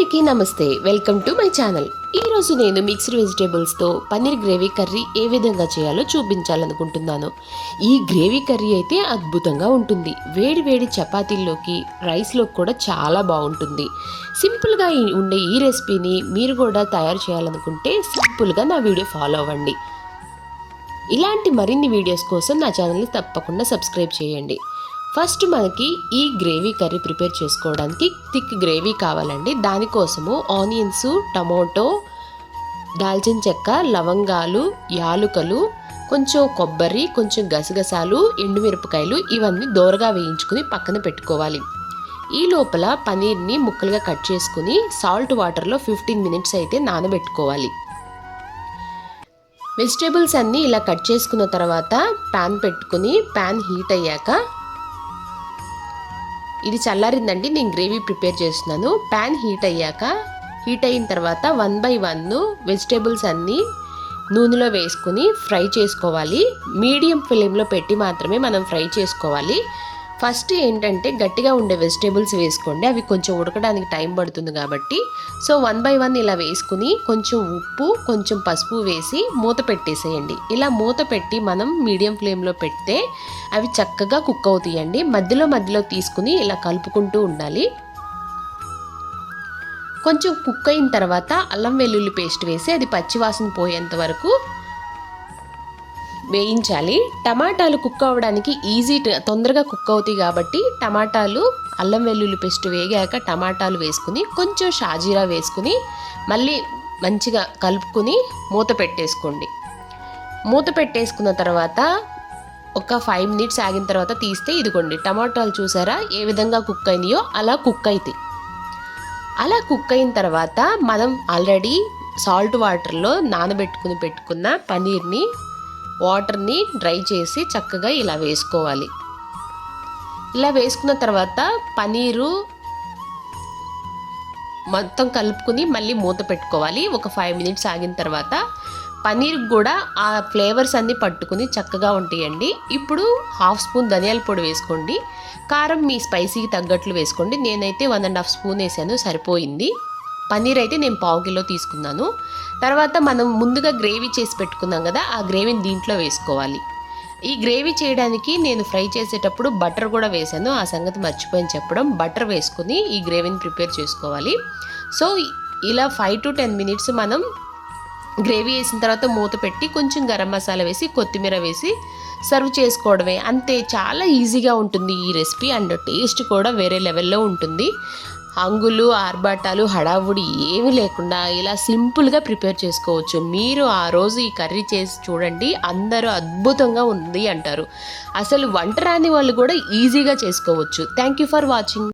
అందరికీ నమస్తే. Welcome to my channel. ఈరోజు నేను మిక్స్డ్ వెజిటేబుల్స్తో పన్నీర్ గ్రేవీ కర్రీ ఏ విధంగా చేయాలో చూపించాలనుకుంటున్నాను. ఈ గ్రేవీ కర్రీ అయితే అద్భుతంగా ఉంటుంది. వేడి వేడి చపాతీల్లోకి రైస్లోకి కూడా చాలా బాగుంటుంది. సింపుల్గా ఉండే ఈ రెసిపీని మీరు కూడా తయారు చేయాలనుకుంటే సింపుల్గా నా వీడియో ఫాలో అవ్వండి. ఇలాంటి మరిన్ని వీడియోస్ కోసం నా ఛానల్ని తప్పకుండా సబ్స్క్రైబ్ చేయండి. ఫస్ట్ మనకి ఈ గ్రేవీ కర్రీ ప్రిపేర్ చేసుకోవడానికి థిక్ గ్రేవీ కావాలండి. దానికోసము ఆనియన్స్ టమోటో దాల్చిన చెక్క లవంగాలు యాలుకలు కొంచెం కొబ్బరి కొంచెం గసగసాలు ఎండుమిరపకాయలు ఇవన్నీ దోరగా వేయించుకుని పక్కన పెట్టుకోవాలి. ఈ లోపల పనీర్ని ముక్కలుగా కట్ చేసుకుని సాల్ట్ వాటర్లో ఫిఫ్టీన్ మినిట్స్ అయితే నానబెట్టుకోవాలి. వెజిటేబుల్స్ అన్నీ ఇలా కట్ చేసుకున్న తర్వాత ప్యాన్ పెట్టుకుని ప్యాన్ హీట్ అయ్యాక ఇది చల్లారిందండి నేను గ్రేవీ ప్రిపేర్ చేస్తున్నాను. ప్యాన్ హీట్ అయ్యాక హీట్ అయిన తర్వాత వన్ బై వన్ వెజిటేబుల్స్ అన్నీ నూనెలో వేసుకుని ఫ్రై చేసుకోవాలి. మీడియం ఫ్లేమ్లో పెట్టి మాత్రమే మనం ఫ్రై చేసుకోవాలి. ఫస్ట్ ఏంటంటే గట్టిగా ఉండే వెజిటేబుల్స్ వేసుకోండి. అవి కొంచెం ఉడకడానికి టైం పడుతుంది కాబట్టి. సో వన్ బై వన్ ఇలా వేసుకుని కొంచెం ఉప్పు కొంచెం పసుపు వేసి మూత పెట్టేసేయండి. ఇలా మూత పెట్టి మనం మీడియం ఫ్లేమ్లో పెడితే అవి చక్కగా కుక్ అవుతాయండి. మధ్యలో మధ్యలో తీసుకుని ఇలా కలుపుకుంటూ ఉండాలి. కొంచెం కుక్ అయిన తర్వాత అల్లం వెల్లుల్లి పేస్ట్ వేసి అది పచ్చివాసన పోయేంత వరకు వేయించాలి. టమాటాలు కుక్ అవ్వడానికి ఈజీ తొందరగా కుక్ అవుతాయి కాబట్టి టమాటాలు అల్లం వెల్లుల్లి పేస్ట్ వేగాక టమాటాలు వేసుకుని కొంచెం షాజీరా వేసుకుని మళ్ళీ మంచిగా కలుపుకుని మూత పెట్టేసుకోండి. మూత పెట్టేసుకున్న తర్వాత ఒక ఫైవ్ మినిట్స్ ఆగిన తర్వాత తీస్తే ఇదిగోండి. టమాటాలు చూసారా? ఏ విధంగా కుక్ అయినాయో అలా కుక్ అవుతాయి అలా కుక్ అయిన తర్వాత మనం ఆల్రెడీ సాల్ట్ వాటర్లో నానబెట్టుకుని పెట్టుకున్న పనీర్ని వాటర్ని డ్రై చేసి చక్కగా ఇలా వేసుకోవాలి. ఇలా వేసుకున్న తర్వాత పనీరు మొత్తం కలుపుకుని మళ్ళీ మూత పెట్టుకోవాలి. ఒక ఫైవ్ మినిట్స్ ఆగిన తర్వాత పనీర్ కూడా ఆ ఫ్లేవర్స్ అన్నీ పట్టుకుని చక్కగా ఉంటాయండి. ఇప్పుడు హాఫ్ స్పూన్ ధనియాల పొడి వేసుకోండి. కారం మీ స్పైసీకి తగ్గట్లు వేసుకోండి. నేనైతే వన్ అండ్ హాఫ్ స్పూన్ వేసాను సరిపోయింది. పన్నీర్ అయితే నేను పావు కిలో తీసుకున్నాను. తర్వాత మనం ముందుగా గ్రేవీ చేసి పెట్టుకున్నాం కదా ఆ గ్రేవీని దీంట్లో వేసుకోవాలి. ఈ గ్రేవీ చేయడానికి నేను ఫ్రై చేసేటప్పుడు బటర్ కూడా వేసాను. ఆ సంగతి మర్చిపోయిన చెప్పడం. బటర్ వేసుకుని ఈ గ్రేవీని ప్రిపేర్ చేసుకోవాలి. సో ఇలా ఫైవ్ టు టెన్ మినిట్స్ మనం గ్రేవీ వేసిన తర్వాత మూత పెట్టి కొంచెం గరం మసాలా వేసి కొత్తిమీర వేసి సర్వ్ చేసుకోవడమే. అంతే చాలా ఈజీగా ఉంటుంది ఈ రెసిపీ. అండ్ టేస్ట్ కూడా వేరే లెవెల్లో ఉంటుంది. హంగులు ఆర్భాటాలు హడావుడి ఏమీ లేకుండా ఇలా సింపుల్గా ప్రిపేర్ చేసుకోవచ్చు. మీరు ఆ రోజు ఈ కర్రీ చేసి చూడండి అందరూ అద్భుతంగా ఉంది అంటారు. అసలు వంట రాని వాళ్ళు కూడా ఈజీగా చేసుకోవచ్చు. Thank you for watching.